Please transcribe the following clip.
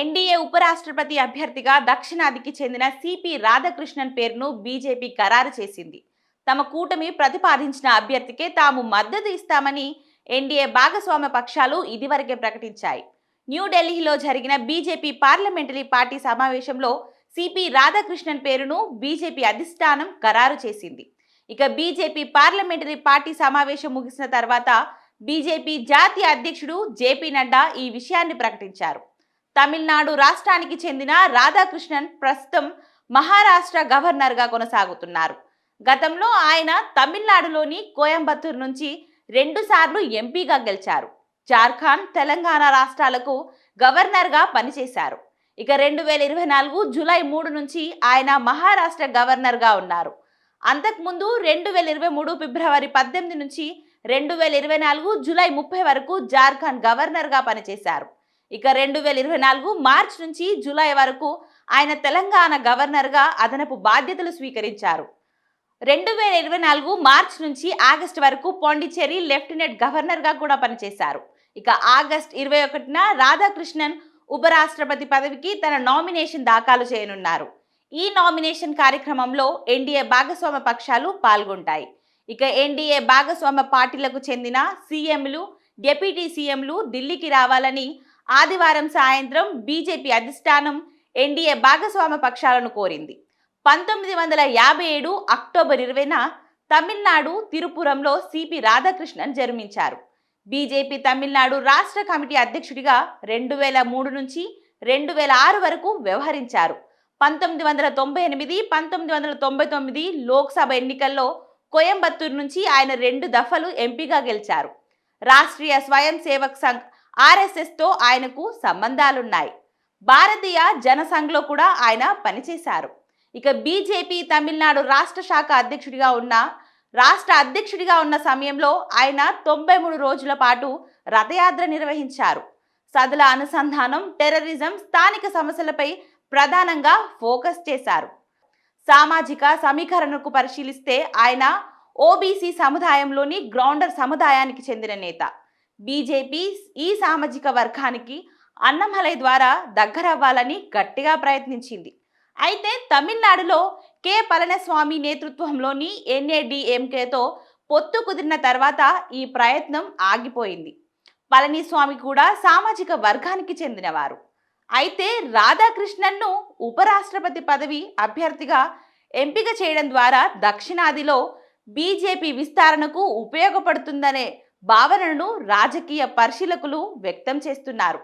NDA ఉపరాష్ట్రపతి అభ్యర్థిగా దక్షిణాదికి చెందిన సిపి రాధాకృష్ణన్ పేరును బీజేపీ ఖరారు చేసింది. తమ కూటమి ప్రతిపాదించిన అభ్యర్థికే తాము మద్దతు ఇస్తామని ఎన్డీఏ భాగస్వామ్య పక్షాలు ఇదివరకే ప్రకటించాయి. న్యూఢిల్లీలో జరిగిన బీజేపీ పార్లమెంటరీ పార్టీ సమావేశంలో సిపి రాధాకృష్ణన్ పేరును బీజేపీ అధిష్టానం ఖరారు చేసింది. ఇక బీజేపీ పార్లమెంటరీ పార్టీ సమావేశం ముగిసిన తర్వాత బీజేపీ జాతీయ అధ్యక్షుడు జేపీ నడ్డా ఈ విషయాన్ని ప్రకటించారు. తమిళనాడు రాష్ట్రానికి చెందిన రాధాకృష్ణన్ ప్రస్తుతం మహారాష్ట్ర గవర్నర్గా కొనసాగుతున్నారు. గతంలో ఆయన తమిళనాడులోని కోయంబత్తూర్ నుంచి రెండుసార్లు ఎంపీగా గెలిచారు. జార్ఖండ్ తెలంగాణ రాష్ట్రాలకు గవర్నర్గా పనిచేశారు. ఇక రెండు వేల ఇరవై నాలుగు జూలై మూడు నుంచి ఆయన మహారాష్ట్ర గవర్నర్గా ఉన్నారు. అంతకుముందు రెండు వేల ఇరవై మూడు ఫిబ్రవరి పద్దెనిమిది నుంచి రెండు వేల ఇరవై నాలుగు జూలై ముప్పై వరకు జార్ఖండ్ గవర్నర్గా పనిచేశారు. ఇక రెండు వేల ఇరవై నాలుగు మార్చ్ నుంచి జూలై వరకు ఆయన తెలంగాణ గవర్నర్గా అదనపు బాధ్యతలు స్వీకరించారు. రెండు వేల ఇరవై నాలుగు మార్చ్ నుంచి ఆగస్టు వరకు పాండిచ్చేరి లెఫ్టినెంట్ గవర్నర్గా కూడా పనిచేశారు. ఇక ఆగస్ట్ ఇరవై ఒకటిన రాధాకృష్ణన్ ఉపరాష్ట్రపతి పదవికి తన నామినేషన్ దాఖలు చేయనున్నారు. ఈ నామినేషన్ కార్యక్రమంలో ఎన్డీఏ భాగస్వామ్య పక్షాలు పాల్గొంటాయి. ఇక ఎన్డీఏ భాగస్వామ్య పార్టీలకు చెందిన సీఎంలు డిప్యూటీ సీఎంలు ఢిల్లీకి రావాలని ఆదివారం సాయంత్రం బీజేపీ అధిష్టానం ఎన్డీఏ భాగస్వామ్య పక్షాలను కోరింది. పంతొమ్మిది వందల యాభై ఏడు అక్టోబర్ ఇరవైన తమిళనాడు తిరుపురంలో సిపి రాధాకృష్ణన్ జన్మించారు బీజేపీ తమిళనాడు రాష్ట్ర కమిటీ అధ్యక్షుడిగా రెండు వేల మూడు నుంచి రెండు వేల ఆరు వరకు వ్యవహరించారు. పంతొమ్మిది వందల తొంభై ఎనిమిది పంతొమ్మిది వందల తొంభై తొమ్మిది లోక్సభ ఎన్నికల్లో కోయంబత్తూరు నుంచి ఆయన రెండు దఫలు ఎంపీగా గెలిచారు. రాష్ట్రీయ స్వయం సేవక్ సంఘ్ ఆర్ఎస్ఎస్తో ఆయనకు సంబంధాలున్నాయి. భారతీయ జనసంఘ్లో కూడా ఆయన పనిచేశారు. ఇక బీజేపీ తమిళనాడు రాష్ట్ర శాఖ అధ్యక్షుడిగా ఉన్న రాష్ట్ర అధ్యక్షుడిగా ఉన్న సమయంలో ఆయన తొంభై మూడు రోజుల పాటు రథయాత్ర నిర్వహించారు. సదుల అనుసంధానం టెర్రరిజం స్థానిక సమస్యలపై ప్రధానంగా ఫోకస్ చేశారు. సామాజిక సమీకరణకు పరిశీలిస్తే ఆయన ఓబీసీ సముదాయంలోని గ్రౌండర్ సముదాయానికి చెందిన నేత. బీజేపీ ఈ సామాజిక వర్గానికి అన్నమలై ద్వారా దగ్గరవ్వాలని గట్టిగా ప్రయత్నించింది. అయితే తమిళనాడులో కె. పళనిస్వామి నేతృత్వంలోని ఎన్ఏడిఎంకేతో పొత్తు కుదిరిన తర్వాత ఈ ప్రయత్నం ఆగిపోయింది. పళనిస్వామి కూడా సామాజిక వర్గానికి చెందినవారు. అయితే రాధాకృష్ణన్ను ఉపరాష్ట్రపతి పదవి అభ్యర్థిగా ఎంపిక చేయడం ద్వారా దక్షిణాదిలో బీజేపీ విస్తరణకు ఉపయోగపడుతుందనే భావనను రాజకీయ పరిశీలకులు వ్యక్తం చేస్తున్నారు.